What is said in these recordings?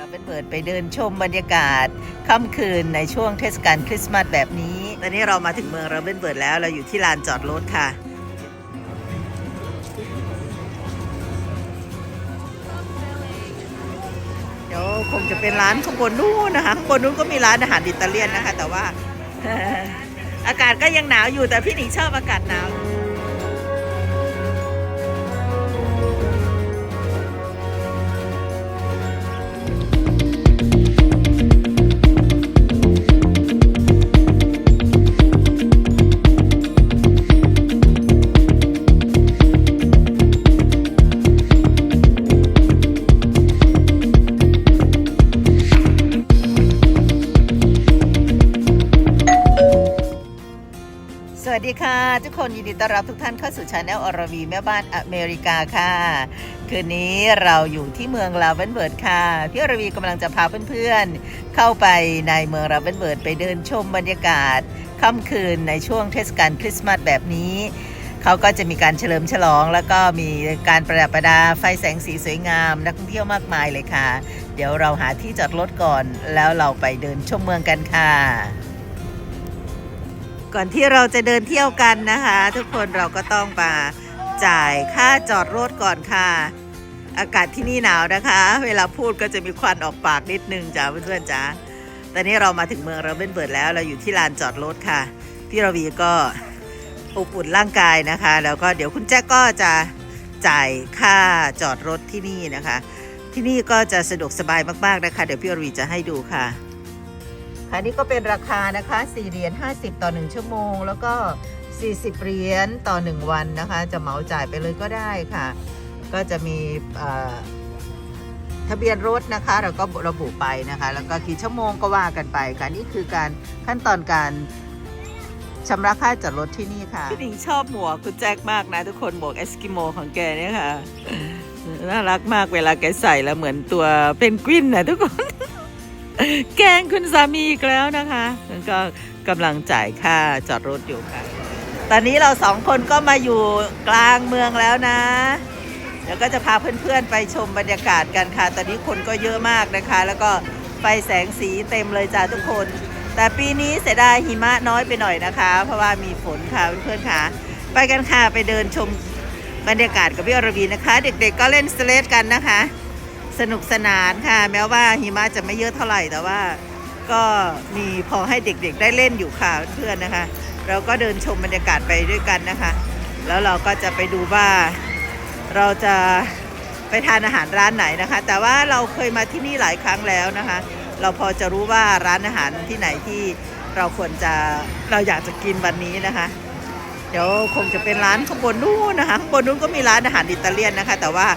เราเป็นเปิดไปเดินชมบรรยากาศค่ำคืนในช่วงเทศกาลคริสต์มาสแบบนี้ ตอนนี้เรามาถึงเมืองเราเป็นเปิดแล้วเราอยู่ที่ลานจอดรถค่ะ เดี๋ยวคงจะเป็นร้านข้างบนนู้นนะคะข้างบนนู้นก็มีร้านอาหารอิตาเลียนนะคะ แต่ว่า อากาศก็ยังหนาวอยู่แต่พี่หนิงชอบอากาศหนาว สวัสดีค่ะ ทุกคนยินดีต้อนรับทุกท่านเข้าสู่ชาแนลอรวีแม่บ้านอเมริกาค่ะ คืนนี้เราอยู่ที่เมืองลาเวนเบิร์ดค่ะ พี่อรวีกำลังจะพาเพื่อนๆ เข้าไปในเมืองลาเวนเบิร์ดไปเดินชมบรรยากาศค่ำคืนในช่วงเทศกาลคริสต์มาสแบบนี้เขาก็จะมีการเฉลิมฉลอง แล้วก็มีการประดับประดาไฟแสงสีสวยงาม นักท่องเที่ยวมากมายเลยค่ะ เดี๋ยวเราหาที่จอดรถก่อน แล้วเราไปเดินชมเมืองกันค่ะ ก่อนที่เราจะเดินเที่ยวกันนะคะ ทุกคนเราก็ต้องมาจ่ายค่าจอดรถก่อนค่ะ อากาศที่นี่หนาวนะคะ เวลาพูดก็จะมีควันออกปากนิดนึงจ้าเพื่อนๆจ้าตอนนี้เรามาถึงเมืองเราเบนเบิร์ดแล้ว เราอยู่ที่ลานจอดรถค่ะพี่ระวีก็อบอุ่นร่างกายนะคะ แล้วก็เดี๋ยวคุณแจ็คก็จะจ่ายค่าจอดรถที่นี่นะคะ ที่นี่ก็จะสะดวกสบายมากๆนะคะ เดี๋ยวพี่ระวีจะให้ดูค่ะ อันนี้ก็เป็นราคานะคะ4เหรียญ50 ต่อ 1 ชั่วโมง แล้วก็ 40 เหรียญต่อ 1 วันนะคะ จะเหมาจ่ายไปเลยก็ได้ค่ะ ก็จะมีทะเบียนรถนะคะเราก็ระบุไปนะคะ แล้วก็กี่ชั่วโมงก็ว่ากันไปค่ะนี่คือการขั้นตอนการชำระค่าจอดรถที่นี่ค่ะพี่หนิงชอบหมวกคุณแจ็คมากนะทุกคนหมวกเอสกิโมของแกเนี่ยค่ะน่ารักมากเวลาแกใส่แล้วเหมือนตัวเป็นกวินนะทุกคน แกงคุณสามีอีกแล้วนะคะแล้วก็กำลังจ่ายค่าจอดรถอยู่ค่ะ ตอนนี้เราสองคนก็มาอยู่กลางเมืองแล้วนะ เดี๋ยวก็จะพาเพื่อนๆไปชมบรรยากาศกันค่ะ ตอนนี้คนก็เยอะมากนะคะ แล้วก็ไฟแสงสีเต็มเลยจ้าทุกคน แต่ปีนี้เสียดายหิมะน้อยไปหน่อยนะคะ เพราะว่ามีฝนค่ะเพื่อนๆค่ะ ไปกันค่ะไปเดินชมบรรยากาศกับพี่อรวีนะคะ เด็กๆก็เล่นสเลดกันนะคะ สนุกสนานค่ะ แม้ว่าหิมะจะไม่เยอะเท่าไหร่แต่ว่า ก็มีพอให้เด็กๆได้เล่นอยู่ค่ะเพื่อนๆนะคะ เราก็เดินชมบรรยากาศไปด้วยกันนะคะ แล้วเราก็จะไปดูว่าเราจะไปทานอาหารร้านไหนนะคะ แต่ว่าเราเคยมาที่นี่หลายครั้งแล้วนะคะ เราพอจะรู้ว่าร้านอาหารที่ไหนที่เราควรจะเราอยากจะกินวันนี้นะคะ เดี๋ยวคงจะเป็นร้านข้างบนนู้นนะคะข้างบนนู้นก็มีร้านอาหารอิตาเลียนนะคะ แต่ว่า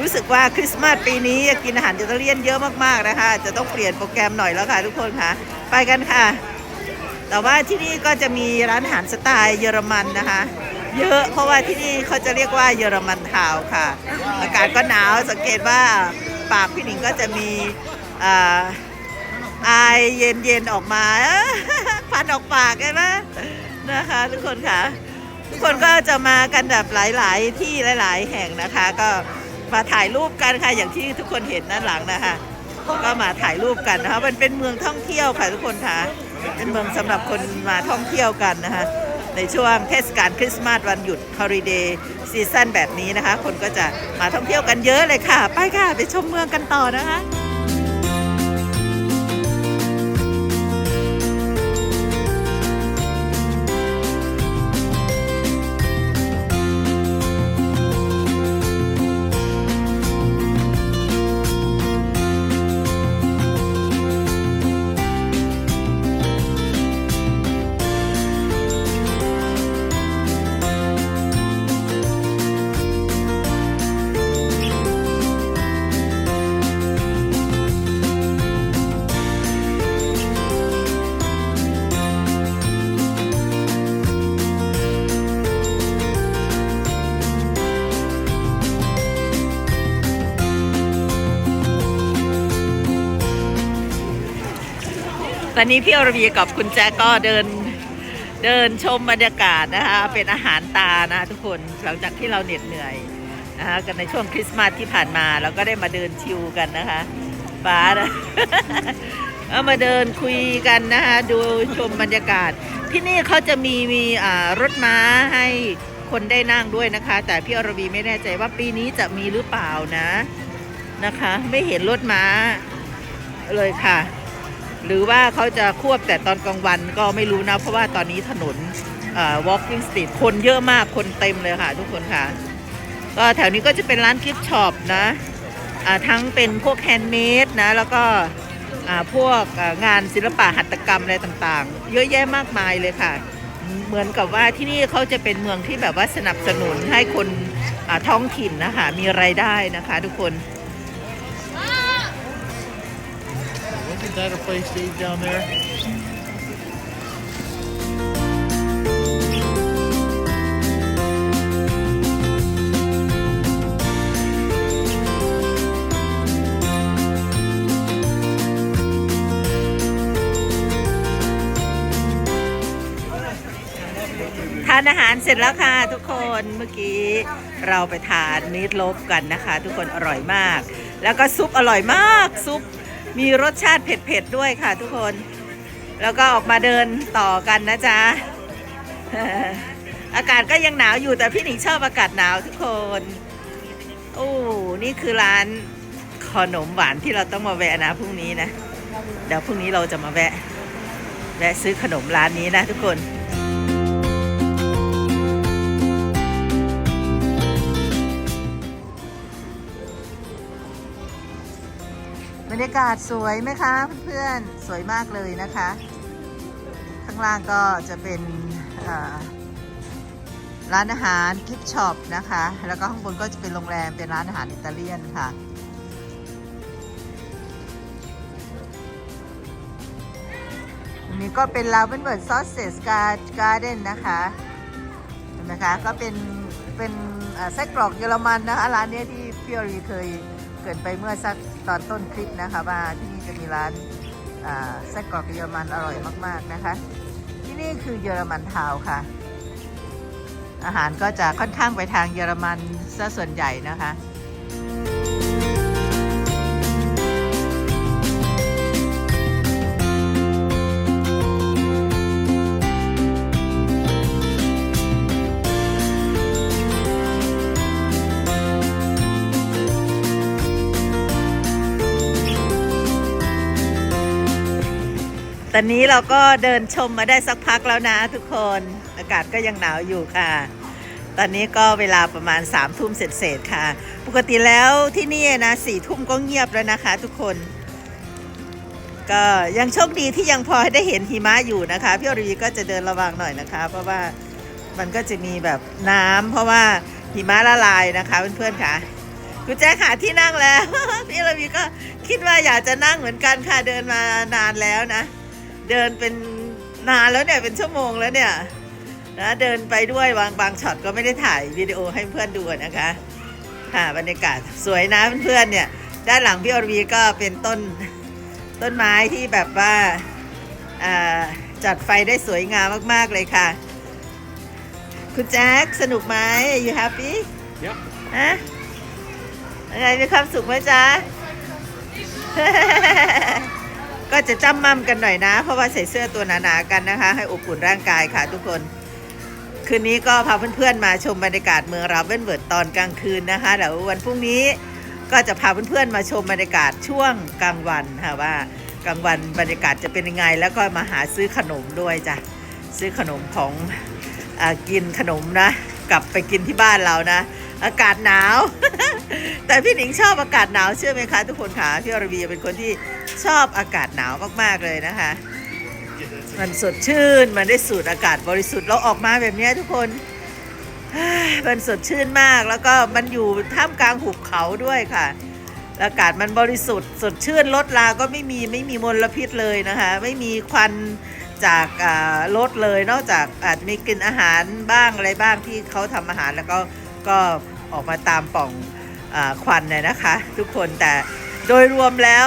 รู้สึกว่าคริสต์มาสปีนี้กินอาหารอิตาเลียนเยอะมากๆนะคะ จะต้องเปลี่ยนโปรแกรมหน่อยแล้วค่ะทุกคนค่ะ ไปกันค่ะ แต่ว่าที่นี่ก็จะมีร้านอาหารสไตล์เยอรมันนะคะ เยอะเพราะว่าที่นี่เขาจะเรียกว่าเยอรมันทาวค่ะ อากาศก็หนาวสังเกตว่าปากพี่หนิงก็จะมีอ่าอายเย็นๆออกมาพันออกปากใช่ไหมนะคะ ทุกคนค่ะ ทุกคนก็จะมากันแบบหลาย ๆ ที่หลาย ๆ แห่งนะคะก็ มาถ่ายรูปกันค่ะอย่างที่ทุกคนเห็นด้านหลังนะคะก็มาถ่ายรูปกันนะคะมันเป็นเมืองท่องเที่ยวค่ะทุกคนค่ะเป็นเมืองสำหรับคนมาท่องเที่ยวกันนะคะในช่วงเทศกาลคริสต์มาสวันหยุดฮอลิเดย์ซีซั่นแบบนี้นะคะ คนก็จะมาท่องเที่ยวกันเยอะเลยค่ะ ไปค่ะ ไปชมเมืองกันต่อนะคะ อนนี้พี่อรวีกับคุณแจ๊กก็เดินเดินชมบรรยากาศนะคะ เป็นอาหารตานะทุกคนหลังจากที่เราเหน็ดเหนื่อยนะคะกันในช่วงคริสต์มาสที่ผ่านมาเราก็ได้มาเดินชิลกันนะคะป๋านะเอามาเดินคุยกันนะคะดูชมบรรยากาศ ที่นี่เขาจะมีมีรถม้าให้คนได้นั่งด้วยนะคะ แต่พี่อรวีไม่แน่ใจว่าปีนี้จะมีหรือเปล่านะนะคะ ไม่เห็นรถม้าเลยค่ะ หรือว่าเขาจะควบแต่ตอนกลางวันก็ไม่รู้นะ เพราะว่าตอนนี้ถนน walking street คนเยอะมากคนเต็มเลยค่ะ ทุกคนค่ะ ก็แถวนี้ก็จะเป็นร้านกิฟต์ช็อปนะทั้งเป็นพวกแฮนด์เมดนะ แล้วก็พวกงานศิลปะหัตถกรรมอะไรต่างๆ เยอะแยะมากมายเลยค่ะ เหมือนกับว่าที่นี่เขาจะเป็นเมืองที่แบบว่าสนับสนุนให้คนท้องถิ่นนะคะมีไรายได้นะคะ ทุกคน Wasn't that a place to eat down there? ทานอาหารเสร็จแล้วค่ะทุกคนเมื่อกี้เราไปทานมีดลบกันนะคะ ทุกคนอร่อยมาก แล้วก็ซุปอร่อยมากซุป มีรสชาติเผ็ดๆด้วยค่ะทุกคน แล้วก็ออกมาเดินต่อกันนะจ๊ะ อากาศก็ยังหนาวอยู่แต่พี่หนิงชอบอากาศหนาวทุกคนโอ้นี่คือร้านขนมหวานที่เราต้องมาแวะนะพรุ่งนี้นะ เดี๋ยวพรุ่งนี้เราจะมาแวะ แวะซื้อขนมร้านนี้นะทุกคน บรรยากาศสวยไหมคะเพื่อนๆ สวยมากเลยนะคะ ข้างล่างก็จะเป็นร้านอาหารกิฟช็อปนะคะ แล้วก็ข้างบนก็จะเป็นโรงแรมเป็นร้านอาหารอิตาเลียนค่ะนนี้ก็เป็นลาวเ e นเบิร์ดซอสเซสการ์เด้นนะคะเห็นไหมคะ ก็เป็นเป็นไส้กรอกเยอรมันนะคะ ร้านนี้ที่พี่อรีเคยเกรินไปเมื่อสัก ตอนต้นคลิปนะคะว่าที่นี่จะมีร้านอ่าไส้กรอกเยอรมันอร่อยมาก ๆนะคะ ที่นี่คือเยอรมันทาวค่ะ อาหารก็จะค่อนข้างไปทางเยอรมันซะส่วนใหญ่นะคะ ตอนนี้เราก็เดินชมมาได้สักพักแล้วนะทุกคน อากาศก็ยังหนาวอยู่ค่ะ ตอนนี้ก็เวลาประมาณ3ามทุ่มเศษๆค่ะ ปกติแล้วที่นี่นะสี่ทุ่มก็เงียบแล้วนะคะ ทุกคน ก็ยังโชคดีที่ยังพอได้เห็นหิมะอยู่นะคะพี่อรีก็จะเดินระวังหน่อยนะคะ เพราะว่ามันก็จะมีแบบน้ำเพราะว่าหิมะละลายนะคะเพื่อนๆค่ะคุณแจ๊คหาที่นั่งแล้ว พี่อรีก็คิดว่าอยากจะนั่งเหมือนกันค่ะเดินมานานแล้วนะ เดินเป็นนานแล้วเนี่ยเป็นชั่วโมงแล้วเนี่ยนะเดินไปด้วยบางบางช็อตก็ไม่ได้ถ่ายวิดีโอให้เพื่อนดูนะคะค่ะบรรยากาศสวยนะเพื่อนๆเนี่ย ด้านหลังพี่อรวีก็เป็นต้นต้นไม้ที่แบบว่าอ่าจัดไฟได้สวยงามมาก ๆ เลยค่ะ คุณแจ็คสนุกไหม you happy Yep. ฮะอะไรมีความสุขไหมจ๊ะ ก็จะจ้ำมั่มกันหน่อยนะ เพราะว่าใส่เสื้อตัวหนาๆกันนะคะ ให้อบอุ่นร่างกายค่ะทุกคน คืนนี้ก็พาเพื่อนๆมาชมบรรยากาศเมืองราเวนเวิร์ดตอนกลางคืนนะคะเดี๋ยววันพรุ่งนี้ก็จะพาเพื่อนๆมาชมบรรยากาศช่วงกลางวันค่ะว่ากลางวันบรรยากาศจะเป็นยังไง แล้วก็มาหาซื้อขนมด้วยจ้ะซื้อขนมของอากินขนมนะ กลับไปกินที่บ้านเรานะ อากาศหนาว แต่พี่หนิงชอบอากาศหนาวเชื่อไหมคะทุกคนค่ะพี่อรวีเป็นคนที่ ชอบอากาศหนาวมากๆเลยนะคะ มันสดชื่น มันได้สูดอากาศบริสุทธิ์เราออกมาแบบนี้ทุกคน มันสดชื่นมาก แล้วก็มันอยู่ท่ามกลางหุบเขาด้วยค่ะ อากาศมันบริสุทธิ์ สดชื่น รถลาก็ไม่มี ไม่มีมลพิษเลยนะคะ ไม่มีควันจากรถเลย นอกจากอาจจะมีกลิ่นอาหารบ้างอะไรบ้างที่เขาทำอาหารแล้วก็ ก็ออกมาตามป่องอควันเนี่ยนะคะ ทุกคน แต่โดยรวมแล้ว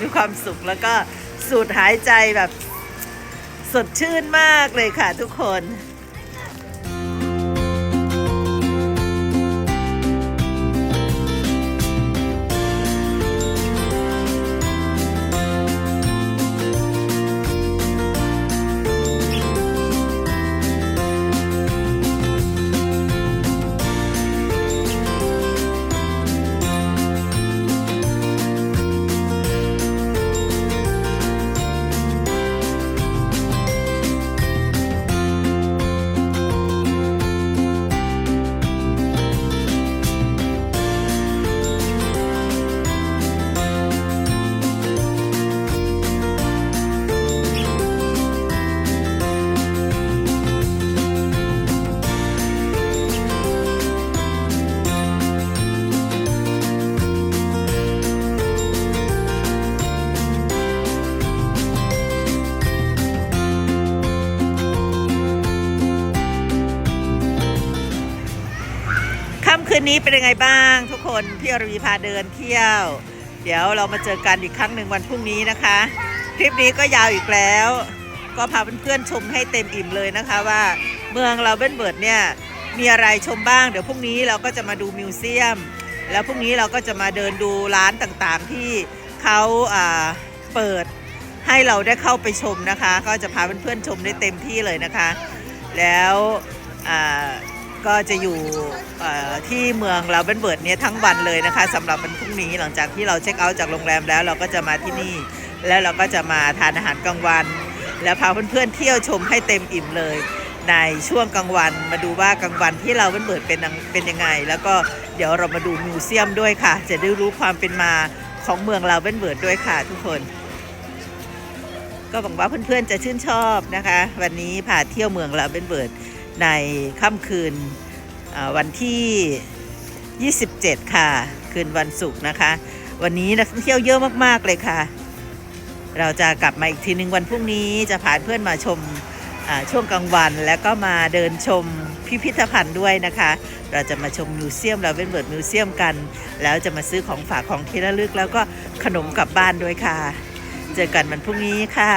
มีความสุขแล้วก็สูดหายใจแบบสดชื่นมากเลยค่ะทุกคน คืนนี้เป็นยังไงบ้าง ทุกคนพี่อรวีพาเดินเที่ยว เดี๋ยวเรามาเจอกันอีกครั้งหนึ่งวันพรุ่งนี้นะคะ คลิปนี้ก็ยาวอีกแล้ว ก็พาเพื่อนๆชมให้เต็มอิ่มเลยนะคะว่าเมืองเราเบนเบิร์ดเนี่ยมีอะไรชมบ้าง เดี๋ยวพรุ่งนี้เราก็จะมาดูมิวเซียม แล้วพรุ่งนี้เราก็จะมาเดินดูร้านต่างๆที่เขาอ่าเปิดให้เราได้เข้าไปชมนะคะ ก็จะพาเพื่อนๆชมได้เต็มที่เลยนะคะ แล้วอ่า ก็จะอยู่ที่เมืองเราเบนเบิร์ดเนี่ยทั้งวันเลยนะคะสำหรับวันพรุ่งนี้หลังจากที่เราเช็คเอาท์จากโรงแรมแล้วเราก็จะมาที่นี่ แล้วเราก็จะมาทานอาหารกลางวัน แล้วพาเพื่อนๆเที่ยวชมให้เต็มอิ่มเลย ในช่วงกลางวันมาดูว่ากลางวันที่เราเบนเบิร์ดเป็นยังเป็นยังไง แล้วก็เดี๋ยวเรามาดูมิวเซียมด้วยค่ะ จะได้รู้ความเป็นมาของเมืองเราเบนเบิร์ดด้วยค่ะทุกคน ก็หวังว่าเพื่อนๆจะชื่นชอบนะคะ วันนี้พาเที่ยวเมืองลาเบนเบิร์ด ในค่ำคืนวันที่ 27 ค่ะ คืนวันศุกร์นะคะ วันนี้นักท่องเที่ยวเยอะมากๆเลยค่ะ เราจะกลับมาอีกทีหนึ่งวันพรุ่งนี้จะพาเพื่อนมาชมช่วงกลางวันแล้วก็มาเดินชมพิพิธภัณฑ์ด้วยนะคะ เราจะมาชมมิวเซียมเราเป็นเบิร์ดมิวเซียมกัน แล้วจะมาซื้อของฝากของที่ระลึกแล้วก็ขนมกลับบ้านด้วยค่ะ เจอกันวันพรุ่งนี้ค่ะ